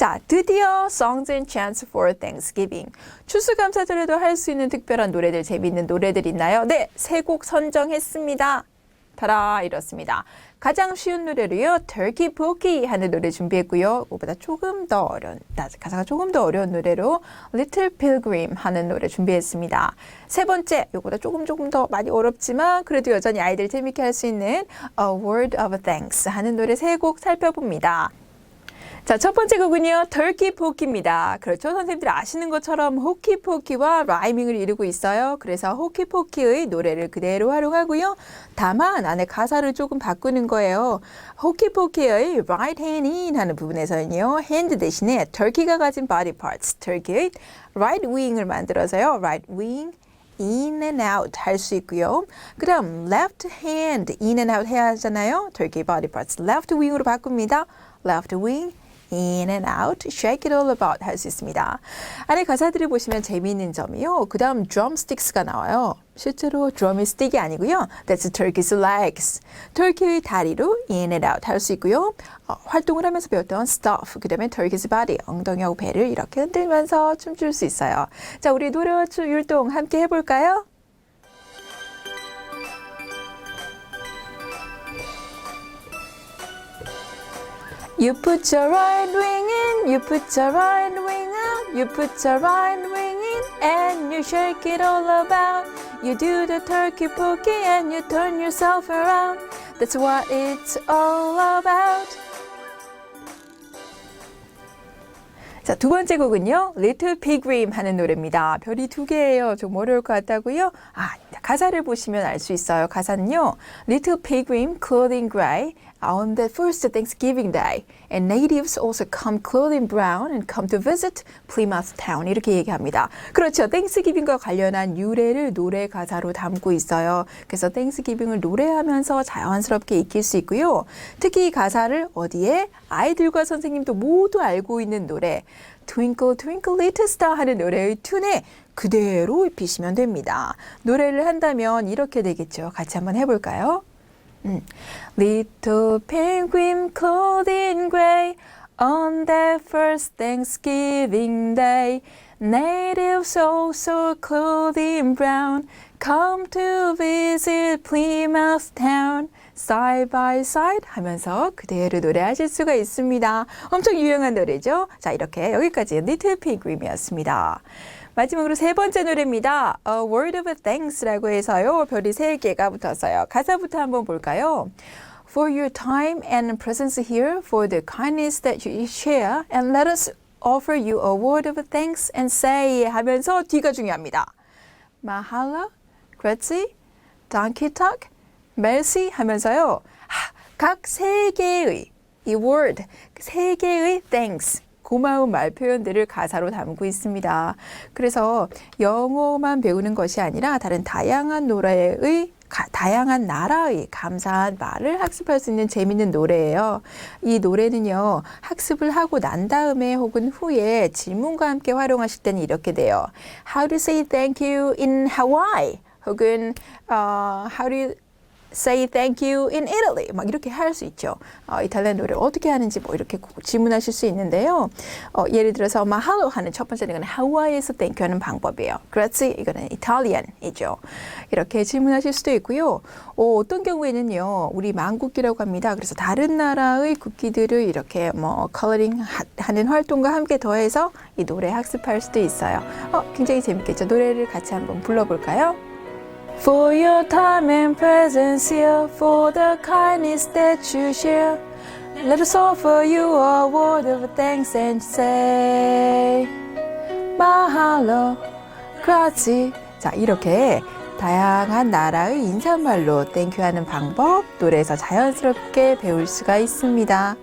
자, 드디어 Songs and Chants for Thanksgiving. 추수감사절에도 할 수 있는 특별한 노래들, 재미있는 노래들 있나요? 네, 세 곡 선정했습니다. 타라 이렇습니다. 가장 쉬운 노래로요. Turkey Pokey 하는 노래 준비했고요. 그보다 조금 더 어려운 나- 가사가 조금 더 어려운 노래로 Little Pilgrim 하는 노래 준비했습니다. 세 번째, 요거보다 조금 조금 더 많이 어렵지만 그래도 여전히 아이들 재밌게 할 수 있는 A Word of Thanks 하는 노래 세 곡 살펴봅니다. 자, 첫 번째 곡은요, 터키 포키입니다. 그렇죠. 선생님들 아시는 것처럼 호키 포키와 라이밍을 이루고 있어요. 그래서 호키 포키의 노래를 그대로 활용하고요. 다만 안에 가사를 조금 바꾸는 거예요. 호키 포키의 right hand in 하는 부분에서는요, hand 대신에 터키가 가진 body parts, 터키의 right wing을 만들어서요, right wing, in and out 할 수 있고요. 그다음 left hand in and out 해야 하잖아요. turkey body parts left wing으로 바꿉니다. left wing in and out, shake it all about 할 수 있습니다. 안에 가사들을 보시면 재미있는 점이요. 그 다음 drumsticks가 나와요. 실제로 드럼이 스틱이 아니고요. That's turkey's legs. 터키의 다리로 in and out 할 수 있고요. 어, 활동을 하면서 배웠던 stuff, 그 다음에 turkey's body, 엉덩이하고 배를 이렇게 흔들면서 춤출 수 있어요. 자, 우리 노래와 춤 율동 함께 해볼까요? You put your right wing in, you put your right wing out, you put your right wing in, and you shake it all about. You do the turkey pokey and you turn yourself around. That's what it's all about. 자, 두 번째 곡은요. Little Pilgrim 하는 노래입니다. 별이 두 개예요. 좀 어려울 것 같다고요? 아, 가사를 보시면 알 수 있어요. 가사는요. Little Pilgrim clothing gray on the first Thanksgiving day and natives also come clothing brown and come to visit Plymouth town 이렇게 얘기합니다. 그렇죠. 땡스기빙과 관련한 유래를 노래 가사로 담고 있어요. 그래서 땡스기빙을 노래하면서 자연스럽게 익힐 수 있고요. 특히 이 가사를 어디에 아이들과 선생님도 모두 알고 있는 노래 Twinkle Twinkle Little Star 하는 노래의 튠에 그대로 입히시면 됩니다. 노래를 한다면 이렇게 되겠죠. 같이 한번 해볼까요? 음. Little penguin clothed in gray on that first Thanksgiving day. Natives also clothed in brown come to visit Plymouth town. Side by side 하면서 그대로 노래하실 수가 있습니다. 엄청 유용한 노래죠. 자, 이렇게 여기까지 Little Pilgrim이었습니다. 마지막으로 세 번째 노래입니다. A Word of Thanks라고 해서요. 별이 세 개가 붙었어요. 가사부터 한번 볼까요? For your time and presence here, for the kindness that you share, and let us offer you a word of thanks and say 하면서 뒤가 중요합니다. Mahalo, grazie, donkey talk, mercy 하면서요. 각 세 개의 이 word, 세 개의 thanks, 고마운 말 표현들을 가사로 담고 있습니다. 그래서 영어만 배우는 것이 아니라 다른 다양한 노래의 가- 다양한 나라의 감사한 말을 학습할 수 있는 재밌는 노래예요. 이 노래는요, 학습을 하고 난 다음에 혹은 후에 질문과 함께 활용하실 때는 이렇게 돼요. How to say thank you in Hawaii? 혹은 어, How to say thank you in Italy 막 이렇게 할 수 있죠. 어, 이탈리아 노래 어떻게 하는지 뭐 이렇게 질문하실 수 있는데요. 어, 예를 들어서 mahalo 하는 첫 번째는 이거는 하와이에서 thank you 하는 방법이에요. grazie 이거는 이탈리안이죠. 이렇게 질문하실 수도 있고요. 어, 어떤 경우에는요. 우리 만국기라고 합니다. 그래서 다른 나라의 국기들을 이렇게 뭐 컬러링 하- 하는 활동과 함께 더해서 이 노래 학습할 수도 있어요. 어, 굉장히 재밌겠죠. 노래를 같이 한번 불러볼까요? For your time and presence here, for the kindness that you share, let us offer you a word of thanks and say, Mahalo, grazie. 자, 이렇게 다양한 나라의 인사말로 땡큐 하는 방법 노래에서 자연스럽게 배울 수가 있습니다.